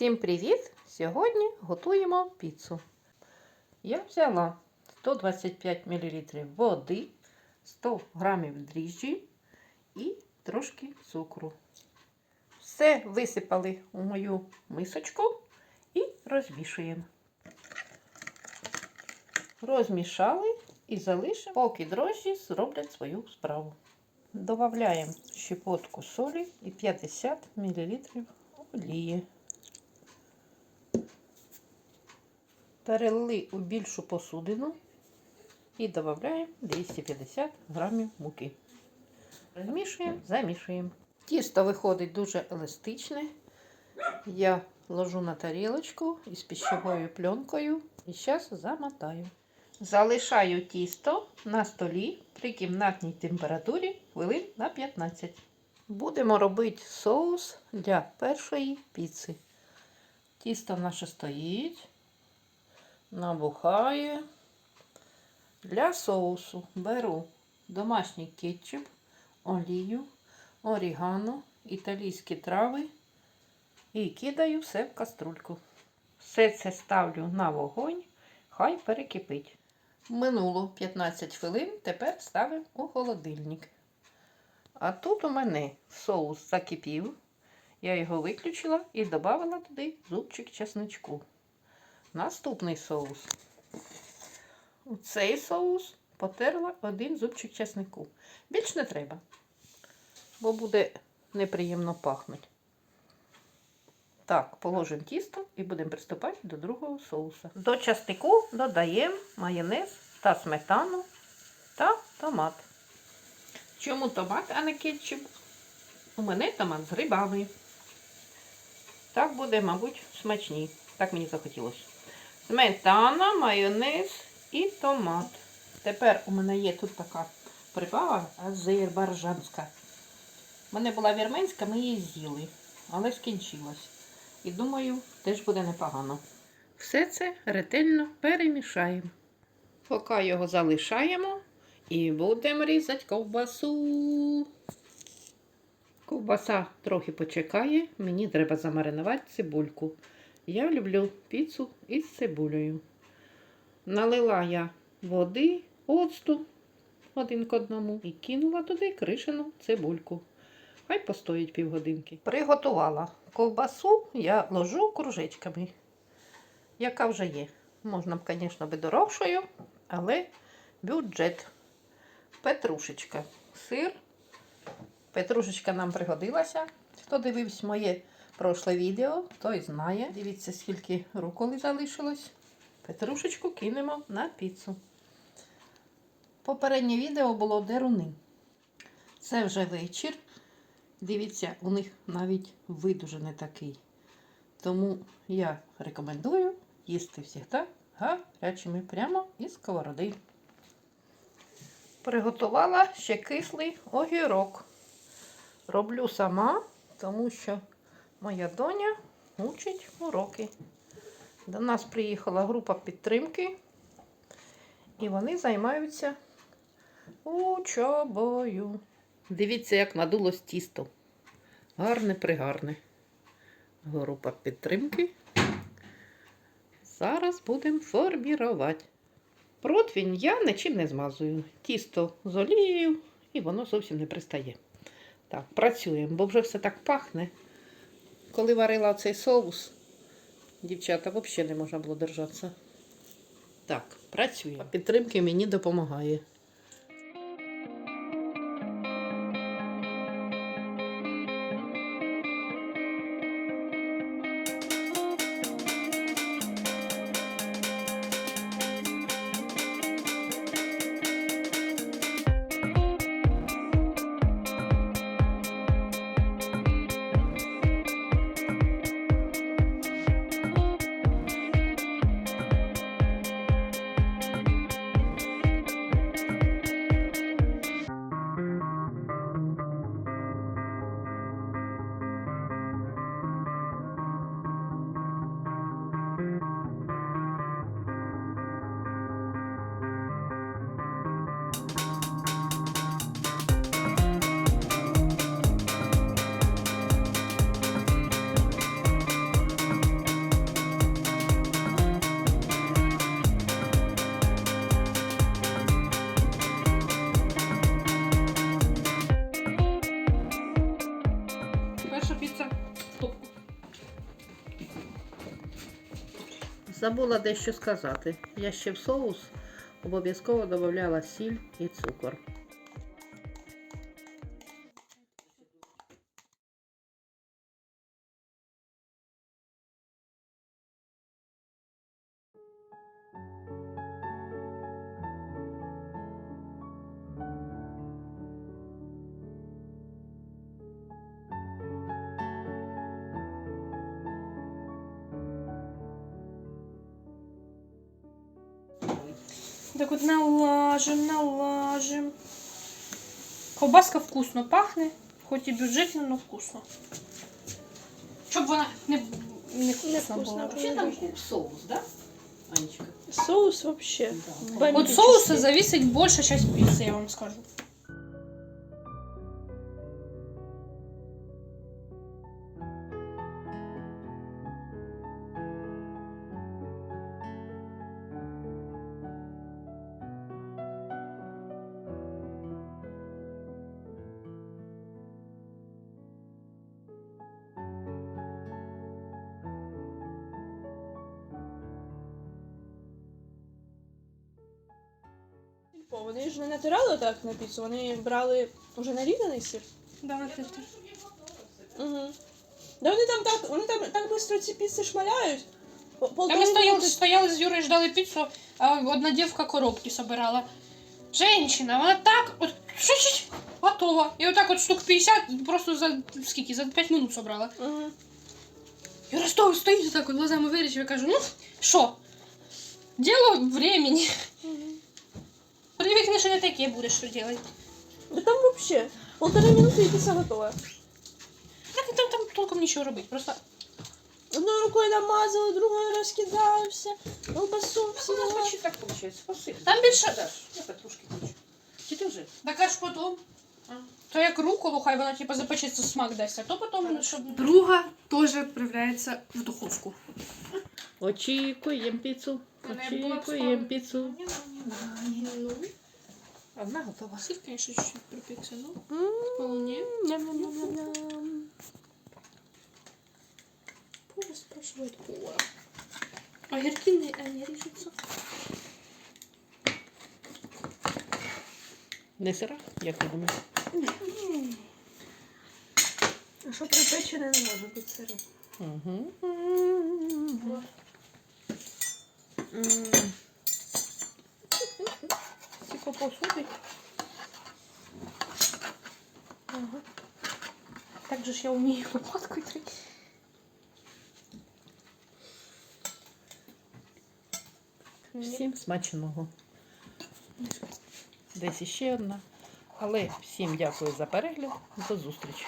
Всім привіт! Сьогодні готуємо піцу. Я взяла 125 мл води, 100 г дріжджі і трошки цукру. Все висипали у мою мисочку і розмішуємо. Розмішали і залишимо, поки дрожжі зроблять свою справу. Добавляємо щепотку солі і 50 мл олії. Перелили у більшу посудину і додаємо 250 грамів муки. Розмішуємо, замішуємо. Тісто виходить дуже еластичне. Я ложу на тарілочку із пищевою пленкою і зараз замотаю. Залишаю тісто на столі при кімнатній температурі хвилин на 15. Будемо робити соус для першої піци. Тісто наше стоїть, набухає. Для соусу беру домашній кетчуп, олію, орігано, італійські трави і кидаю все в каструльку. Все це ставлю на вогонь, хай перекипить. Минуло 15 хвилин, тепер ставимо у холодильник. А тут у мене соус закипів. Я його виключила і додала туди зубчик чесничку. Наступний соус. У цей соус потерла один зубчик чеснику. Більш не треба, бо буде неприємно пахнути. Так, положимо тісто і будемо приступати до другого соуса. До часнику додаємо майонез та сметану та томат. Чому томат, а не кетчуп? У мене томат з грибами. Так буде, мабуть, смачні. Так мені захотілося. Сметана, майонез і томат. Тепер у мене є тут така приправа азербайджанська. У мене була вірменська, ми її з'їли, але скінчилась. І думаю, теж буде непогано. Все це ретельно перемішаємо. Поки його залишаємо і будемо різати ковбасу. Ковбаса трохи почекає, мені треба замаринувати цибульку. Я люблю піцу із цибулею. Налила я води, оцту один к одному і кинула туди кришену цибульку. Хай постоїть півгодинки. Приготувала ковбасу, я ложу кружечками, яка вже є. Можна б, звісно, би дорогшою, але бюджет. Петрушечка, сир. Петрушечка нам пригодилася. Хто дивився моє прошле відео, той знає. Дивіться, скільки руколи залишилось. Петрушечку кинемо на піцу. Попереднє відео було деруни. Це вже вечір. Дивіться, у них навіть вид уже не такий. Тому я рекомендую їсти завжди гарячими прямо із сковороди. Приготувала ще кислий огірок. Роблю сама, тому що моя доня учить уроки. До нас приїхала група підтримки, і вони займаються учобою. Дивіться, як надулось тісто. Гарне пригарне. Група підтримки. Зараз будемо формірувати. Противень я нічим не змазую. Тісто з олією і воно зовсім не пристає. Так, працюємо, бо вже все так пахне. Коли варила цей соус, дівчата взагалі не можна було держатися. Так, працюємо. Підтримки мені допомагає. Забула дещо сказати. Я ще в соус обов'язково додавала сіль і цукор. Так от налажим, налажим. Ковбаска вкусно пахне, хоч і бюджетно, але вкусно. Щоб вона не, не вкусна була. була. Ще там соус, да? Анечка? Соус вообще. Да. От соуса зависить більша часть піци, я вам скажу. О, Вони ж не натирали так на піцу, вони брали вже нарізаний сир. Да, ти, ти. Угу. Да вони там так, вони там так швидко ці піци шмаляють. По- Та полтори ми стояли, минути- стояли з Юрою, ждали піцу, а одна дівка коробки собирала. Женщина, вона так, от чуть-чуть готова. І отак от штук 50 просто за скільки, за 5 минут собрала. Мгм. Юра стоїть, стоїть так, от глазами вирічив, я кажу, ну, що? Діло времени. Мгм. Привикни, що не таке будеш, що робити. Да там вообще полтори минути і піца готова. Так там, там толком нічого робити. Просто Одною рукою намазали, другою розкидався. Колбасу всі У нас почти так виходить. Спасибо. Там більше- Даш, я петрушки хочу. Чи ти вже? така ж потім. То як руколу, хай вона типу запечеться смак дасть, а то потім, щоб. Друга теж відправляється в духовку. Очікуємо піцу. Б Очікуємо справа. піцу. Ну, Одна готова. сир, конечно, чуть-чуть припекся, ну, вполне. Ням-ням-ням-ням. Повар спрашивает повара. Огірки не, ріжуться. Не сира, як ти думаєш? А що припечене не може бути сире? Угу. Тільки посуди. Ага. Так же ж я вмію лопаткою трити. Всім смачного. Десь іще одна. Але всім дякую за перегляд. До зустрічі.